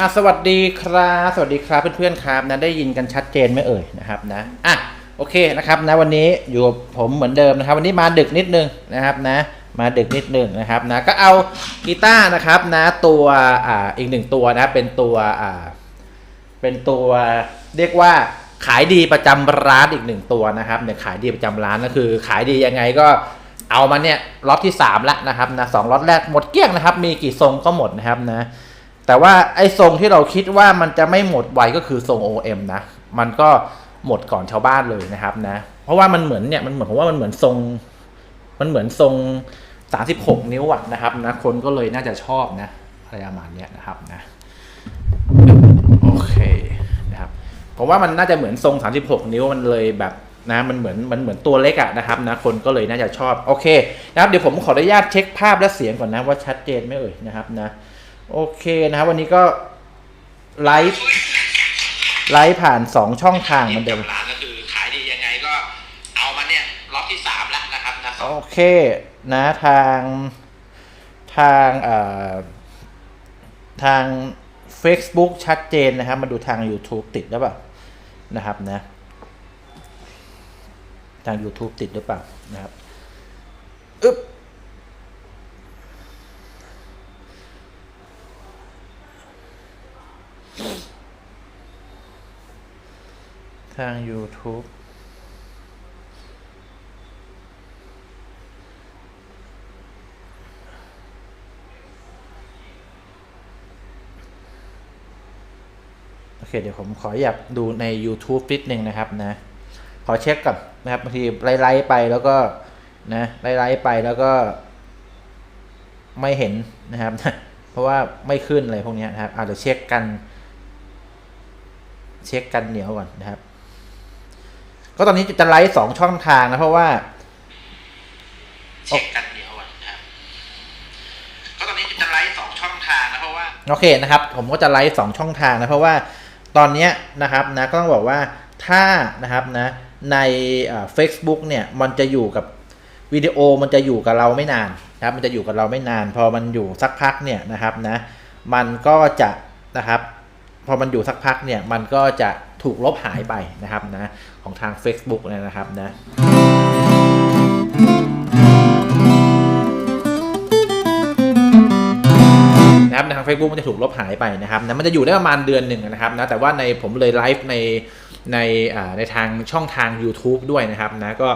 อะสวัสดีครับสวัสดีครับเพื่อนๆครับนะได้ยินกันชัดเจนไหมเอ่ยนะครับนะอะโอเคนะครับนะวันนี้อยู่กับผมเหมือนเดิมนะครับ วันนี้มาดึกนิดนึงนะครับนะ มาดึกนิดนึงนะครับนะก็เอากีตาร์นะครับนะตัวอ่าอีกหนึ่งตัวนะเป็นตัวอ่าเป็นตัวเรียกว่าขายดีประจำร้านอีกหนึ่งตัวนะครับเนี่ยขายดีประจำร้านก็คือ ขายดียังไงก็เอามาเนี่ยล็อตที่3แล้วนะครับนะสองล็อตแรกหมดเกลี้ยงนะครับ มีกี่ทรงก็หมดนะครับนะ แต่ว่าไอ้ทรงที่เราคิดว่ามันจะไม่หมดไวก็คือทรง OM นะ มันก็หมดก่อนชาวบ้านเลยนะครับนะ เพราะว่ามันเหมือนเนี่ยมันเหมือนผมว่ามันเหมือนทรง มันเหมือนทรง 36 นิ้วอะนะครับนะคนก็เลยน่าจะชอบนะอะไรประมาณเนี้ยนะครับนะโอเคนะครับผมว่ามันน่าจะเหมือนทรง 36 นิ้วมันเลยแบบนะมันเหมือนมันเหมือนตัวเล็กอะนะครับนะคนก็เลยน่าจะชอบโอเคนะครับเดี๋ยวผมขออนุญาตเช็คภาพและเสียงก่อนนะว่าชัดเจนไหมเอ่ยนะครับนะ โอเคนะครับ วันนี้ก็ไลฟ์ไลฟ์ผ่าน 2 ช่องทางเหมือนเดิมร้านก็คือขายดียังไงก็เอามาเนี่ยล็อตที่สามแล้วนะครับนะโอเคนะทางทางเอ่อทาง Facebook ชัดเจนนะครับ มาดูทาง YouTube ติดหรือเปล่านะครับนะทาง YouTube ติดหรือเปล่านะครับอึ๊บ ทาง YouTube โอเค เดี๋ยวผมขออยากดูใน YouTube นิดนึงนะครับนะ ขอเช็คก่อนนะครับบางทีไล่ๆไปแล้วก็นะไล่ๆไปแล้วก็ ไม่เห็นนะครับ เพราะว่าไม่ขึ้นอะไรพวกนี้นะครับอาจจะเช็คกัน เช็คกันเหนียวก่อนนะครับ ก็ตอนนี้จะไลฟ์สองช่องทางนะเพราะว่าเช็คกันเดียวก่อนนะครับก็ตอนนี้จะไลฟ์สองช่องทางนะเพราะว่าโอเคนะครับ ผมก็จะไลฟ์สองช่องทางนะเพราะว่าตอนเนี้ยนะครับนะก็ต้องบอกว่าถ้านะครับนะในเฟซบุ๊กเนี่ยมันจะอยู่กับวิดีโอมันจะอยู่กับเราไม่นานนะครับมันจะอยู่กับเราไม่นาน พอมันอยู่สักพักเนี่ยนะครับนะมันก็จะนะครับ พอมันอยู่สักพักเนี่ยมันก็จะถูกลบหายไปนะครับนะของทาง Facebook เนี่ยนะครับนะนะครับในทาง Facebook มันจะถูกลบหายไปนะครับนะมันจะอยู่ได้ประมาณเดือนหนึ่งนะครับนะแต่ว่าในผมเลยไลฟ์ในในในทางช่องทาง YouTube ด้วยนะครับนะก็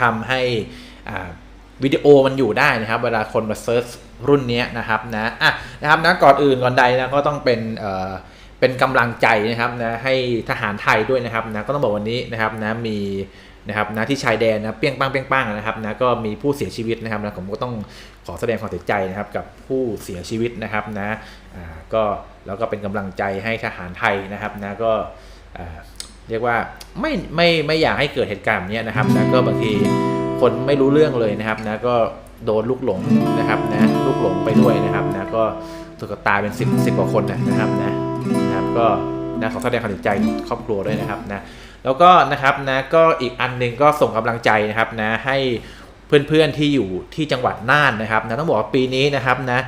ทำให้อ่า วิดีโอมันอยู่ได้นะครับ เวลาคนมาเซิร์ชรุ่นนี้นะครับนะอะนะครับนะก่อนอื่นก่อนใดนะก็ต้องเป็นเอ่อเป็นกำลังใจนะครับนะให้ทหารไทยด้วยนะครับนะก็ต้องบอกวันนี้นะครับนะมีนะครับนะที่ชายแดนนะเปี้ยงปังเปี้ยงปังนะครับนะก็มีผู้เสียชีวิตนะครับนะผมก็ต้องขอแสดงความเสียใจนะครับกับผู้เสียชีวิตนะครับนะอ่าก็แล้วก็เป็นกำลังใจให้ทหารไทยนะครับนะก็อ่าเรียกว่าไม่ไม่ไม่อยากให้เกิดเหตุการณ์แบบเนี้ยนะครับนะก็บางที คนไม่รู้เรื่องเลยนะครับนะก็โดนลูกหลงนะครับนะลูกหลงไปด้วยนะครับนะก็ถูกตายเป็นสิบสิบกว่าคนนะครับนะนะครับก็นะขอแสดงความเสียใจครอบครัวด้วยนะครับนะแล้วก็นะครับนะก็อีกอันหนึงก็ส่งกำลังใจนะครับนะให้เพื่อนๆที่อยู่ที่จังหวัดน่านนะครับนะต้องบอกว่าปีนี้นะครับนะ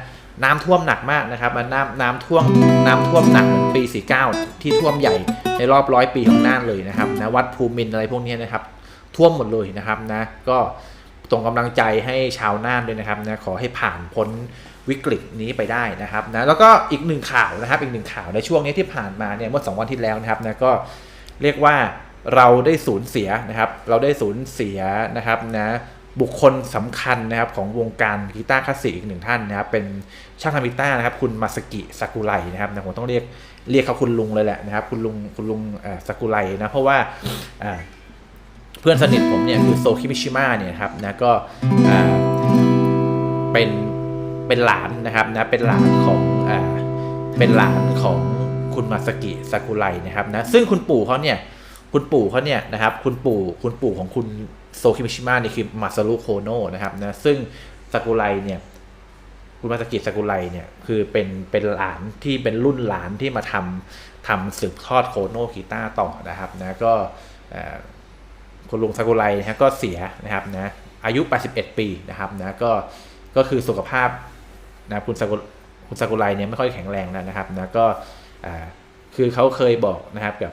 น้ำท่วมหนักมากนะครับน้ำน้ำท่วมน้ำท่วมหนักเหมือนปี 49 ที่ท่วมใหญ่ในรอบร้อยปีของน่านเลยนะครับนะวัดภูมินอะไรพวกนี้นะครับ ท่วมหมดเลยนะครับนะก็ส่งกำลังใจให้ชาวน่านด้วยนะครับนะขอให้ผ่านพ้นวิกฤตนี้ไปได้นะครับนะแล้วก็อีกหนึ่งข่าวนะครับอีกหนึ่งข่าวในช่วงนี้ที่ผ่านมาเนี่ยเมื่อสองวันที่แล้วนะครับนะก็เรียกว่าเราได้สูญเสียนะครับ เราได้สูญเสียนะครับนะบุคคลสำคัญนะครับของวงการกีตาร์คลาสสิกอีกหนึ่งท่านนะครับเป็นช่างทำกีตาร์นะครับคุณมาสกิซากุไรนะครับนะผมต้องเรียกเรียกเขาคุณลุงเลยแหละนะครับคุณลุงคุณลุงเออซากุไรนะเพราะว่าอ่า เพื่อนสนิทผมเนี่ยคือโซคิมิชิมะเนี่ยครับนะก็เป็นเป็นหลานนะครับนะเป็นหลานของอ่าเป็นหลานของคุณมาสกิซากุไรนะครับนะซึ่งคุณปู่เขาเนี่ยคุณปู่เขาเนี่ยนะครับคุณปู่คุณปู่ของคุณโซคิมิชิมะนี่คือมาซารุโคโนะนะครับนะซึ่งซากุไรเนี่ยคุณมาสกิซากุไรเนี่ยคือเป็นเป็นหลานที่เป็นรุ่นหลานที่มาทำทำสืบทอดโคโนะกีตาร์ต่อนะครับนะก็ คุณลุงซากุไรนะฮะก็เสียนะครับนะอายุ 81 ปีนะครับนะก็ก็คือสุขภาพนะคุณสกุคุณซากุไรเนี่ยไม่ค่อยแข็งแรงแล้วนะครับนะก็อ่าคือเขาเคยบอกนะครับกับ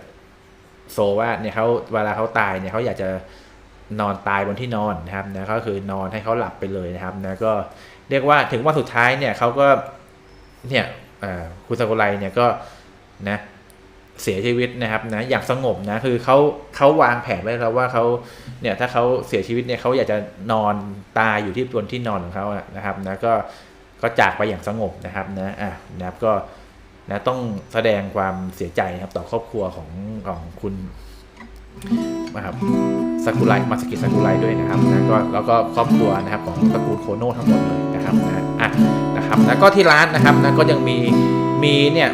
โซว่าเนี่ยเขาเวลาเขาตายเนี่ยเขาอยากจะนอนตายบนที่นอนนะครับนะก็คือนอนให้เขาหลับไปเลยนะครับนะก็เรียกว่าถึงวันสุดท้ายเนี่ยเขาก็เนี่ยคุณซากุไรเนี่ยก็นะ เสียชีวิตนะครับนะอย่างสงบนะคือเขาเขาวางแผนไว้แล้วว่าเขาเนี่ยถ้าเขาเสียชีวิตเนี่ยเขาอยากจะนอนตายอยู่ที่บนที่นอนของเขาอะนะครับนะก็ก็จากไปอย่างสงบนะครับนะอะนะครับก็นะต้องแสดงความเสียใจนะครับต่อครอบครัวของของคุณนะครับซากุไรมาสกิซากุไรด้วยนะครับนะก็แล้วก็ครอบครัวนะครับของตระกูลโคโน่ทั้งหมดเลยนะครับนะอะนะครับแล้วก็ที่ร้านนะครับนะก็ยังมีมีเนี่ย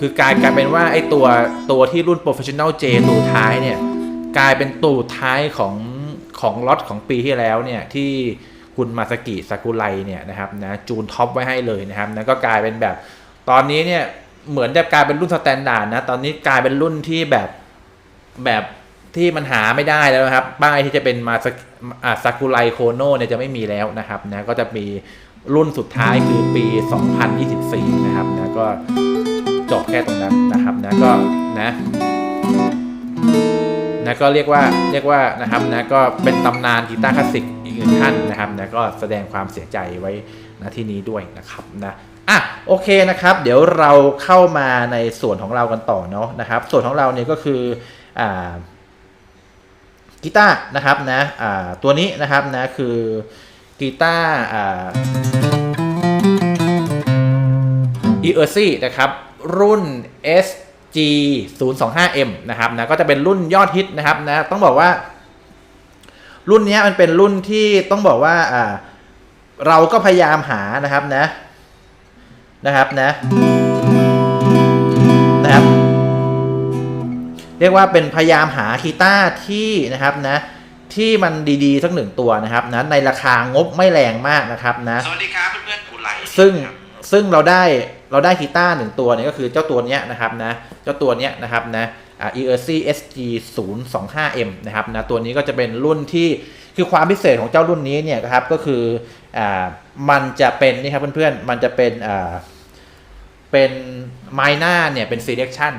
คือกลายกลายเป็นว่าไอ้ตัวตัวที่รุ่น Professional J ตูท้ายเนี่ย กลายเป็นตูท้ายของของล็อตของปีที่แล้วเนี่ยที่คุณมาสกิซากุไรเนี่ยนะครับนะจูนท็อปไว้ให้เลยนะครับนะก็กลายเป็นแบบตอนนี้เนี่ยเหมือนจะกลายเป็นรุ่นสแตนดาร์ดนะตอนนี้กลายเป็นรุ่นที่แบบแบบที่มันหาไม่ได้แล้วนะครับ ป้ายที่จะเป็นมาสาซากุไรโคโนเนี่ยจะไม่มีแล้วนะครับนะก็จะมีรุ่นสุดท้ายคือปี 2024 นะครับนะก็ จบแค่ตรงนั้นนะครับนะก็นะนะก็เรียกว่าเรียกว่านะครับนะก็เป็นตำนานกีตาร์คลาสสิกอีกหนึ่งท่านนะครับนะก็แสดงความเสียใจไว้ณที่นี้ด้วยนะครับนะอะโอเคนะครับ เดี๋ยวเราเข้ามาในส่วนของเรากันต่อเนาะนะครับ ส่วนของเราเนี่ยก็คืออ่ากีตาร์นะครับนะอ่าตัวนี้นะครับนะคือกีตาร์อ่า e e r c นะครับ รุ่น SG 0 2 5 M นะครับนะก็จะเป็นรุ่นยอดฮิตนะครับนะต้องบอกว่า รุ่นเนี้ยมันเป็นรุ่นที่ต้องบอกว่าอ่าเราก็พยายามหานะครับนะนะครับนะนะครับ เรียกว่าเป็นพยายามหากีตาร์ที่นะครับนะที่มันดีๆสักหนึ่งตัวนะครับนะในราคางบไม่แรงมากนะครับนะสวัสดีครับเพื่อนๆกูไหลซึ่งครับ ซึ่งเราได้เราได้กีตาร์หนึ่งตัวเนี่ยก็คือเจ้าตัวเนี้ยนะครับนะเจ้าตัวเนี้ยนะครับนะอ่า e r c SG 0 2 5 M นะครับนะตัวนี้ก็จะเป็นรุ่นที่คือความพิเศษของเจ้ารุ่นนี้เนี่ยนะครับก็คืออ่ามันจะเป็นนี่ครับเพื่อนๆ มันจะเป็นอ่าเป็นไม้หน้าเนี่ยเป็น selection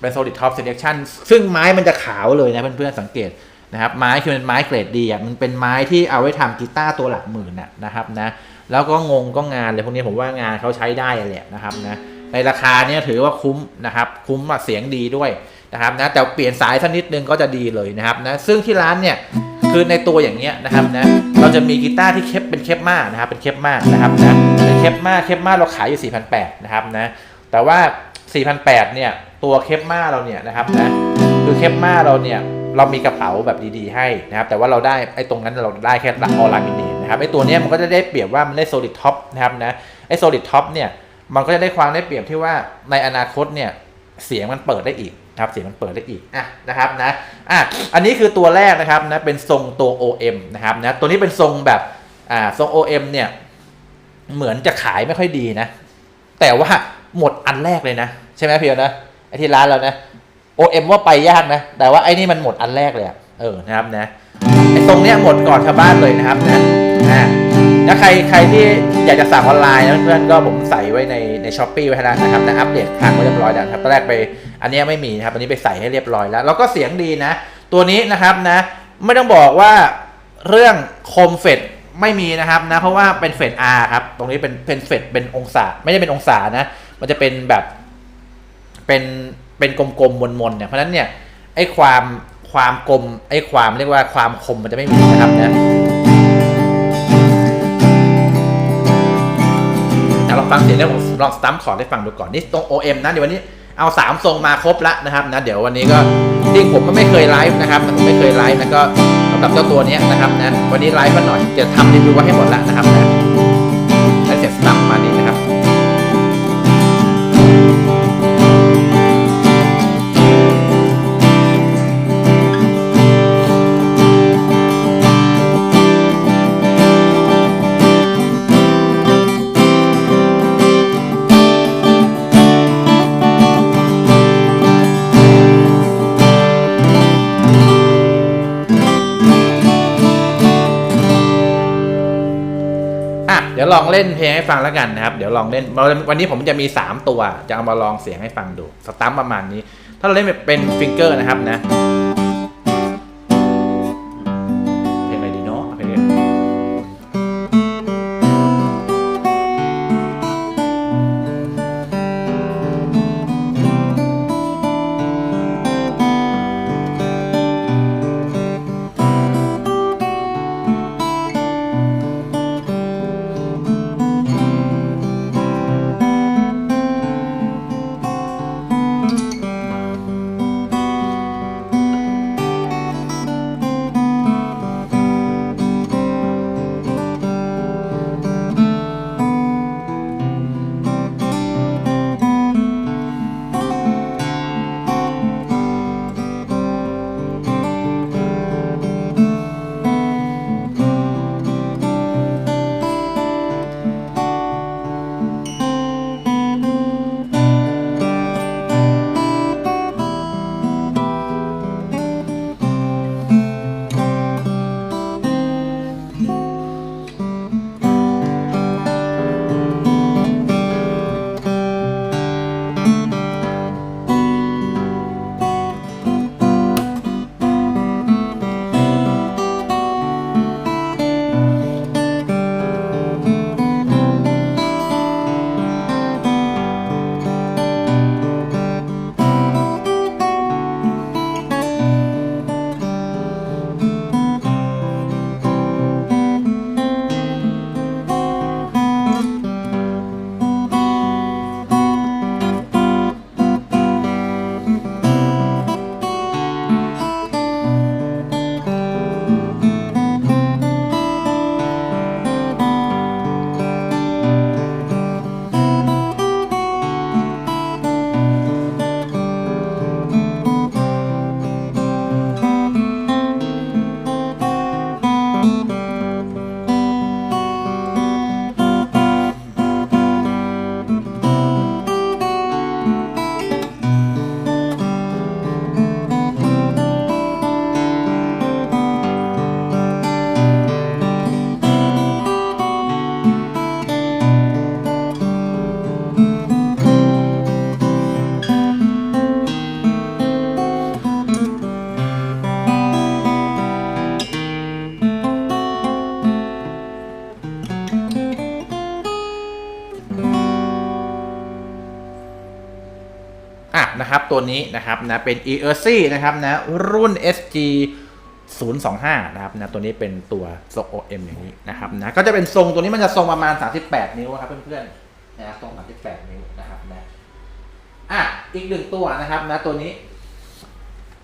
เป็น solid top selection ซึ่งไม้มันจะขาวเลยนะเพื่อนๆสังเกตนะครับไม้คือเป็นไม้เกรดดีอะมันเป็นไม้ที่เอาไว้ทำกีตาร์ตัวหลักหมื่นน่ะนะครับนะ แล้วก็งงก็งานเลยพวกนี้ผมว่างานเขาใช้ได้แหละนะครับนะในราคาเนี้ยถือว่าคุ้มนะครับ คุ้มอะเสียงดีด้วยนะครับนะแต่เปลี่ยนสายสักนิดนึงก็จะดีเลยนะครับนะซึ่งที่ร้านเนี่ยคือในตัวอย่างเงี้ยนะครับนะเราจะมีกีตาร์ที่เคปเป็นเคปมากนะครับเป็นเคปมากนะครับนะเป็นเคปมากเคปมากเราขายอยู่ 4,800นะครับนะแต่ว่า 4,800เนี่ยตัวเคปมาเราเนี่ยนะครับนะคือเคปมาเราเนี่ย เรามีกระเป๋าแบบดีๆให้นะครับแต่ว่าเราได้ไอ้ตรงนั้นเราได้แค่ออลามิเนตนะครับไอ้ตัวนี้มันก็จะได้เปรียบว่ามันได้ solid top นะครับนะไอ้ solid top เนี่ยมันก็จะได้ความได้เปรียบที่ว่าในอนาคตเนี่ยเสียงมันเปิดได้อีกนะครับเสียงมันเปิดได้อีกอะนะครับนะอะอันนี้คือตัวแรกนะครับนะเป็นทรงตัว OM นะครับนะตัวนี้เป็นทรงแบบอ่าทรง OM เนี่ยเหมือนจะขายไม่ค่อยดีนะ แต่ว่าหมดอันแรกเลยนะ ใช่ไหมพี่เอ๋นะไอที่ร้านเรานะ OM ว่าไปยากนะ แต่ว่าไอ้นี่มันหมดอันแรกเลยอเออนะครับนะไอ้ตรงเนี้ยหมดก่อนชาวบ้านเลยนะครับนะอ่าแล้วใครใครที่อยากจะสั่งออนไลน์นะเพื่อนๆก็ผมใส่ไว้ในในช้อปปี้ไว้แล้วนะครับนะอัปเดตครั้งไว้เรียบร้อยแล้วครับตอนแรกไปอันนี้ไม่มีนะครับอันนี้ไปใส่ให้เรียบร้อยแล้วแล้วก็เสียงดีนะ ตัวนี้นะครับนะ ไม่ต้องบอกว่าเรื่องคมเฟดไม่มีนะครับนะเพราะว่าเป็นเฟด R ครับตรงนี้เป็นเป็นเฟดเป็นองศา ไม่ได้เป็นองศานะ มันจะเป็นแบบเป็น เป็นกลมๆมนๆเนี่ยเพราะฉะนั้นเนี่ยไอ้ความความกลมไอ้ความเรียกว่าความคมมันจะไม่มีนะครับนะเดี๋ยลองฟังเสียงแล้วผมลองสตัมป์คอร์ดให้ฟังดูก่อนนี่ตรง OM นะเดี๋ยววันนี้เอาสามทรงมาครบแล้วนะครับนะเดี๋ยววันนี้ก็จริงผมก็ไม่เคยไลฟ์นะครับผมไม่เคยไลฟ์นะก็สำหรับเจ้าตัวนี้นะครับนะวันนี้ไลฟ์มาหน่อยจะทำรีวิวไว้ให้หมดแล้วนะครับนะ เล่นเพลงให้ฟังแล้วกันนะครับ เดี๋ยวลองเล่นวันนี้ผมจะมี 3 ตัว จะเอามาลองเสียงให้ฟังดู สตัมป์ประมาณนี้ ถ้าเราเล่นเป็นฟิงเกอร์นะครับนะ นะครับตัวนี้นะครับนะเป็น e e r c นะครับนะรุ่น SG 025 นะครับนะตัวนี้เป็นตัวทรง OM อย่างนี้นะครับนะก็จะเป็นทรงตัวนี้มันจะทรงประมาณ 38 นิ้วครับเพื่อนๆนะครับทรง 38 นิ้วนะครับนะอะอีกหนึ่งตัวนะครับนะตัวนี้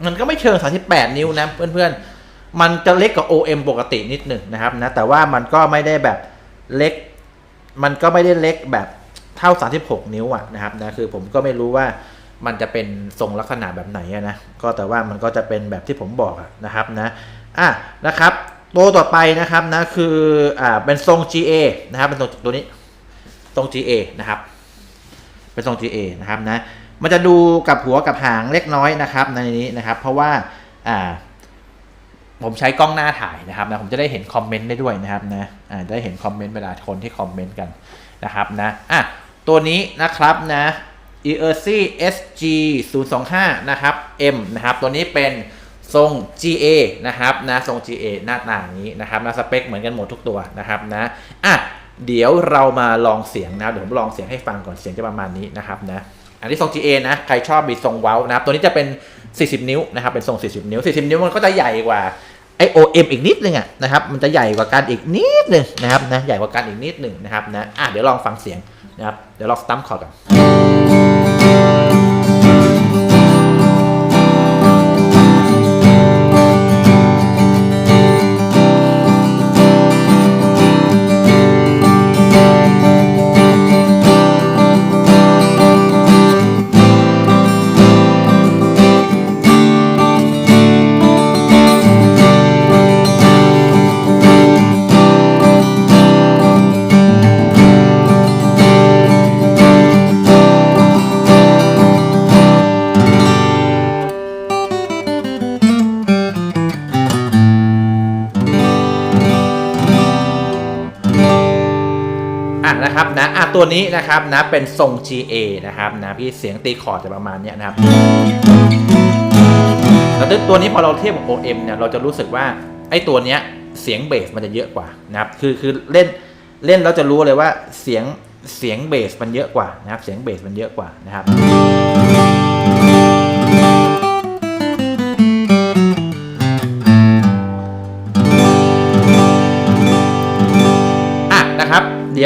มันก็ไม่เชิง 38 นิ้วนะเพื่อนๆ มันจะเล็กกว่า OM ปกตินิดหนึ่งนะครับนะแต่ว่ามันก็ไม่ได้แบบเล็ก มันก็ไม่ได้เล็กแบบเท่า 36 นิ้วอะนะครับนะคือผมก็ไม่รู้ว่า มันจะเป็นทรงลักษณะแบบไหนนะก็แต่ว่ามันก็จะเป็นแบบที่ผมบอกนะครับนะอะนะครับ ตัวต่อไปนะครับนะคืออ่าเป็นทรง GA นะครับเป็นทรงตัวนี้ทรง GA นะครับเป็นทรง GA นะครับนะมันจะดูกับหัวกับหางเล็กน้อยนะครับในนี้นะครับ เพราะว่าอ่าผมใช้กล้องหน้าถ่ายนะครับนะผมจะได้เห็นคอมเมนต์ได้ด้วยนะครับนะอ่าได้เห็นคอมเมนต์เวลาคนที่คอมเมนต์กันนะครับนะอะตัวนี้นะครับนะ e r c SG 0 2 5นะครับ M นะครับ ตัวนี้เป็นทรง GA นะครับนะทรง GA หน้าต่างนี้นะครับนะสเปคเหมือนกันหมดทุกตัวนะครับนะอะเดี๋ยวเรามาลองเสียงนะเดี๋ยวผมลองเสียงให้ฟังก่อนเสียงจะประมาณนี้นะครับนะอันนี้ทรง GA นะใครชอบมีทรงเว้านะครับตัวนี้จะเป็น 40 นิ้วนะครับเป็นทรง 40 นิ้ว 40 นิ้วมันก็จะใหญ่กว่าไอ OM อีกนิดนึงอะนะครับมันจะใหญ่กว่ากันอีกนิดนึงนะครับนะใหญ่กว่ากันอีกนิดนึงนะครับนะอะเดี๋ยวลองฟังเสียงนะครับเดี๋ยวลองสตัมคอร์ดกัน นี้นะครับนะเป็นทรง GA นะครับนะพี่เสียงตีคอร์ดจะประมาณเนี้ยนะครับแล้วตัวนี้พอเราเทียบกับ OM เนี่ยเราจะรู้สึกว่าไอ้ตัวเนี้ยเสียงเบสมันจะเยอะกว่านะครับคือคือเล่นเล่นเราจะรู้เลยว่าเสียงเสียงเบสมันเยอะกว่านะครับ เสียงเบสมันเยอะกว่านะครับ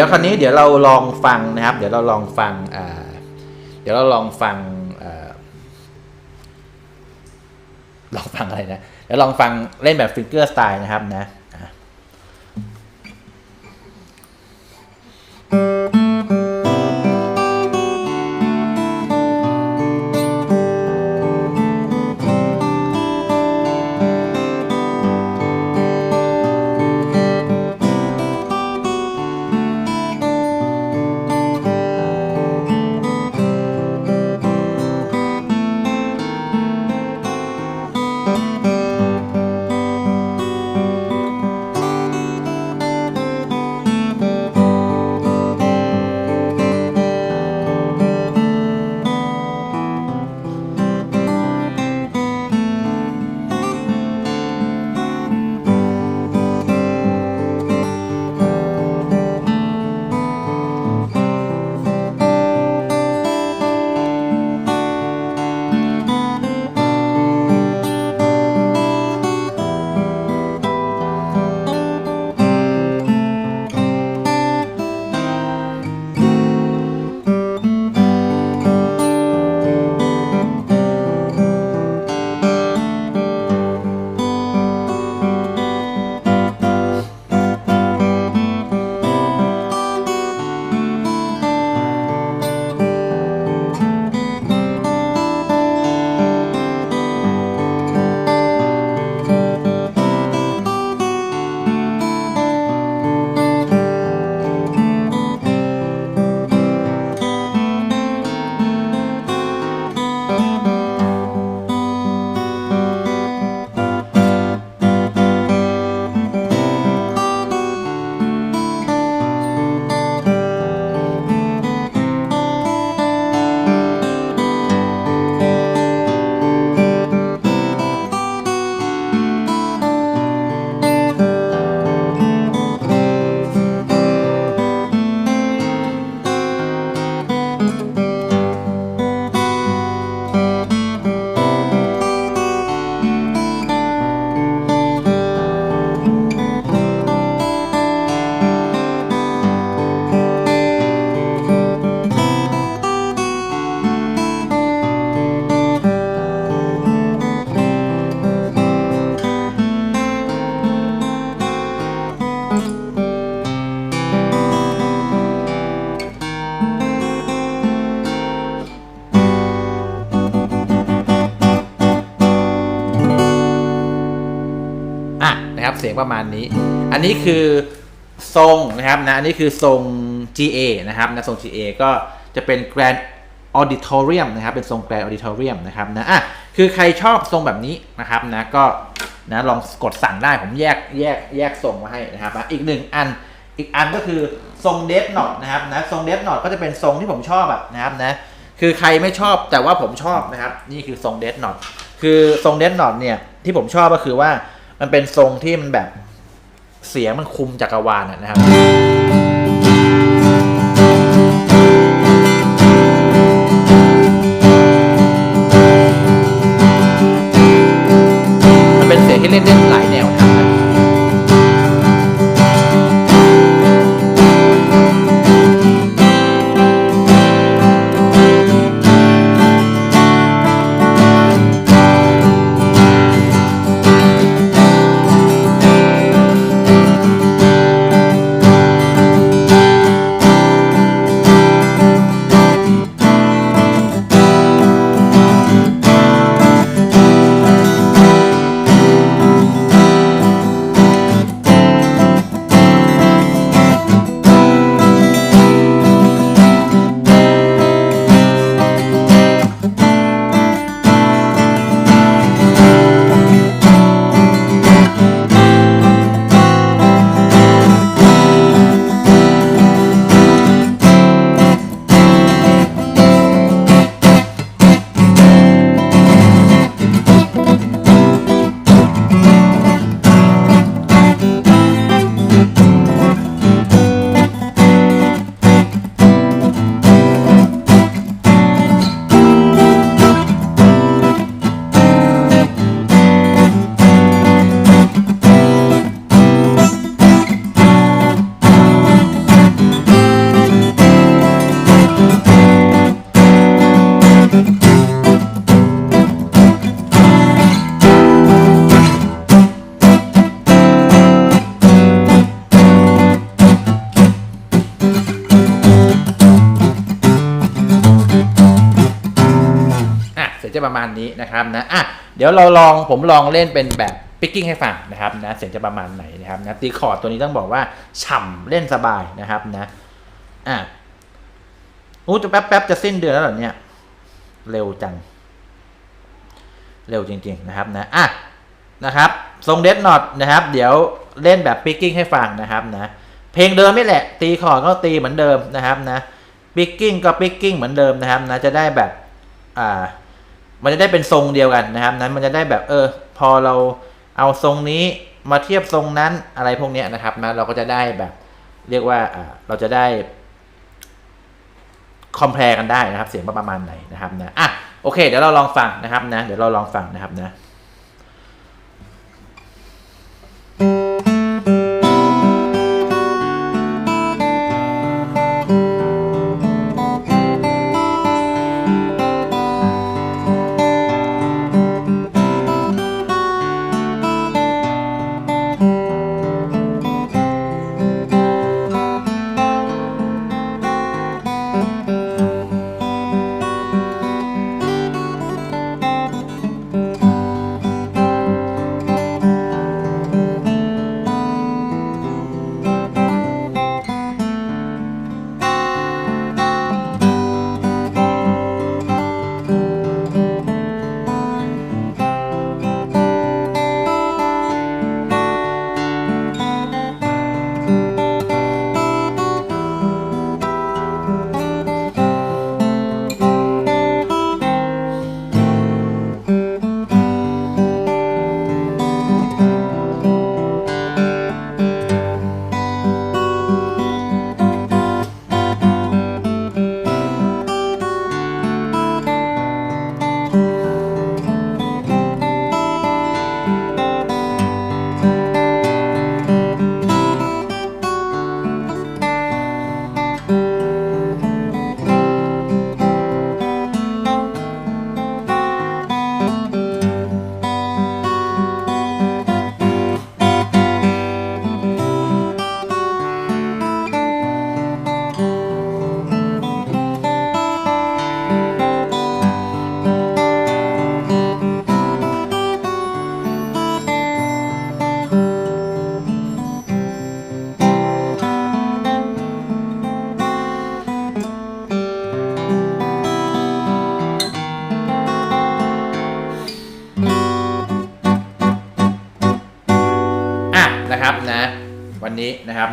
ยวคราวนี้เดี๋ยวเราลองฟังนะครับ เดี๋ยวเราลองฟังเดี๋ยวเราลองฟังอลองฟังอะไรนะเดี๋ยวลองฟังเล่นแบบฟิงเกอร์สไตล์นะครับนะ นะครับ เสียงประมาณนี้ อันนี้คือทรงนะครับนะอันนี้คือทรง GA นะครับนะทรง GA ก็จะเป็น Grand Auditorium นะครับเป็นทรง Grand Auditorium นะครับนะอะคือใครชอบทรงแบบนี้นะครับนะก็นะลองกดสั่งได้ผมแยกแยกแยกทรงมาให้นะครับอะอีกหนึ่งอันอีกอันก็คือทรงเดฟนอตนะครับนะทรงเดฟนอตก็จะเป็นทรงที่ผมชอบอะนะครับนะคือใครไม่ชอบแต่ว่าผมชอบนะครับ นี่คือทรงเดฟนอตคือทรงเดฟนอตเนี่ยที่ผมชอบก็คือว่า มันเป็นทรงที่มันแบบเสียงมันคุมจักรวาลอะนะครับมันเป็นเสียงที่เล่นเล่นหลายแนวนะ จะประมาณนี้นะครับนะอะเดี๋ยวเราลองผมลองเล่นเป็นแบบปิกกิ้งให้ฟังนะครับนะเสียงจะประมาณไหนนะครับนะตีคอร์ดตัวนี้ต้องบอกว่าฉ่ำเล่นสบายนะครับนะอะอู้จะแป๊บแป๊บๆจะสิ้นเดือนแล้วเหรอเนี่ยเร็วจัง เร็วจริง ๆนะครับนะอะนะครับทรงเดดนอตนะครับ เดี๋ยวเล่นแบบปิกกิ้งให้ฟังนะครับนะเพลงเดิมไม่แหละ ตีคอร์ดก็ตีเหมือนเดิมนะครับนะปิกกิ้งก็ปิกกิ้งเหมือนเดิมนะครับนะจะได้แบบอ่า มันจะได้เป็นทรงเดียวกันนะครับนั้นมันจะได้แบบเออ พอเราเอาทรงนี้มาเทียบทรงนั้นอะไรพวกนี้นะครับนะเราก็จะได้แบบ เรียกว่าเราจะได้คอมเพลกันได้นะครับ เสียงประมาณไหนนะครับนะอะโอเค เดี๋ยวเราลองฟังนะครับนะ เดี๋ยวเราลองฟังนะครับน่ะ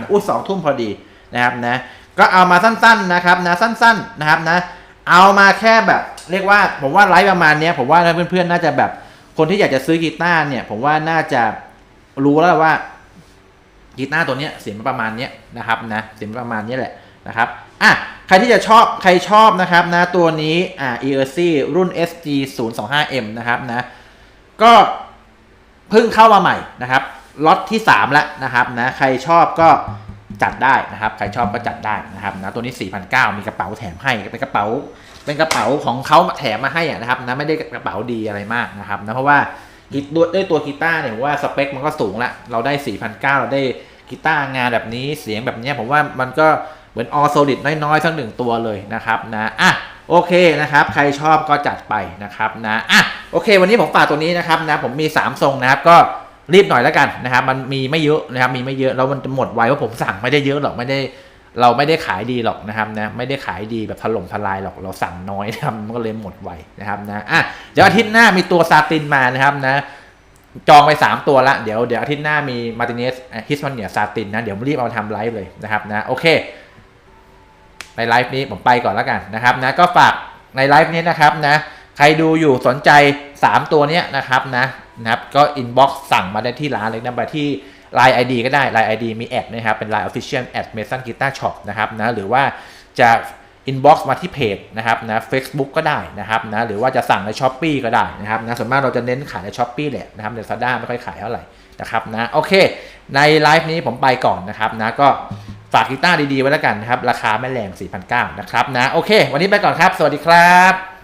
อู้สองทุ่มพอดีนะครับนะก็เอามาสั้นๆนะครับนะสั้นๆนะครับนะเอามาแค่แบบเรียกว่าผมว่าไลฟ์ประมาณนี้ผมว่าเพื่อนๆน่าจะแบบคนที่อยากจะซื้อกีตาร์เนี่ย ผมว่าน่าจะรู้แล้วว่ากีตาร์ตัวเนี้ยเสียงประมาณนี้นะครับนะเสียงประมาณนี้แหละนะครับอะใครที่จะชอบใครชอบนะครับนะตัวนี้อ่า e r c รุ่น SG 0 2 5 M นะครับนะก็เพิ่งเข้ามาใหม่นะครับ ล็อตที่3แล้วนะครับนะใครชอบก็จัดได้นะครับ ใครชอบก็จัดได้นะครับนะตัวนี้4,900 มีกระเป๋าแถมให้เป็นกระเป๋า เป็นกระเป๋าของเขาแถมมาให้อะนะครับนะไม่ได้กระเป๋าดีอะไรมากนะครับนะเพราะว่าด้วยด้วยตัวกีตาร์เนี่ยว่าสเปคมันก็สูงละเราได้4,900 เราได้กีตาร์งานแบบนี้เสียงแบบนี้ผมว่ามันก็เหมือนออโซลิดน้อยๆสักหนึ่งตัวเลยนะครับนะอะโอเคนะครับ ใครชอบก็จัดไปนะครับนะอะโอเค วันนี้ผมฝากตัวนี้นะครับนะผมมี 3 ทรงนะครับก็ รีบหน่อยแล้วกันนะครับมันมีไม่เยอะนะครับมีไม่เยอะแล้วมันจะหมดไวว่าผมสั่งไม่ได้เยอะหรอกไม่ได้เราไม่ได้ขายดีหรอกนะครับนะไม่ได้ขายดีแบบถล่มทลายหรอกเราสั่งน้อยนะครับมันก็เลยหมดไวนะครับนะอะเดี๋ยวอาทิตย์หน้ามีตัวซาตินมานะครับนะจองไป 3 ตัวละเดี๋ยวเดี๋ยวอาทิตย์หน้ามีมาติเนสฮิสมันเนียซาตินนะเดี๋ยวรีบเอามาทำไลฟ์เลยนะครับนะโอเค ในไลฟ์นี้ผมไปก่อนแล้วกันนะครับนะก็ฝากในไลฟ์นี้นะครับนะใครดูอยู่สนใจ 3 ตัวเนี้ยนะครับนะ นะครับก็อินบ็อกซ์สั่งมาได้ที่ร้านเลยนะไปที่ Line ID ก็ได้ Line ID มีแอดนะครับเป็น Line Official แอด Mason Guitar Shop นะครับนะหรือว่าจะ inbox มาที่เพจนะครับนะ Facebook ก็ได้นะครับนะหรือว่าจะสั่งใน s h อ p e e ก็ได้นะครับนะส่วนมากเราจะเน้นขายใน s h อ p e e แหละนะครับใน Lazada ไม่ค่อยขายเท่าไหร่นะครับนะโอเค ในไลฟ์นี้ผมไปก่อนนะครับนะก็ฝากกีตาร์ดีๆไว้แล้วกันนะครับ ราคาไม่แรง 4,900นะครับนะโอเค วันนี้ไปก่อนครับ สวัสดีครับ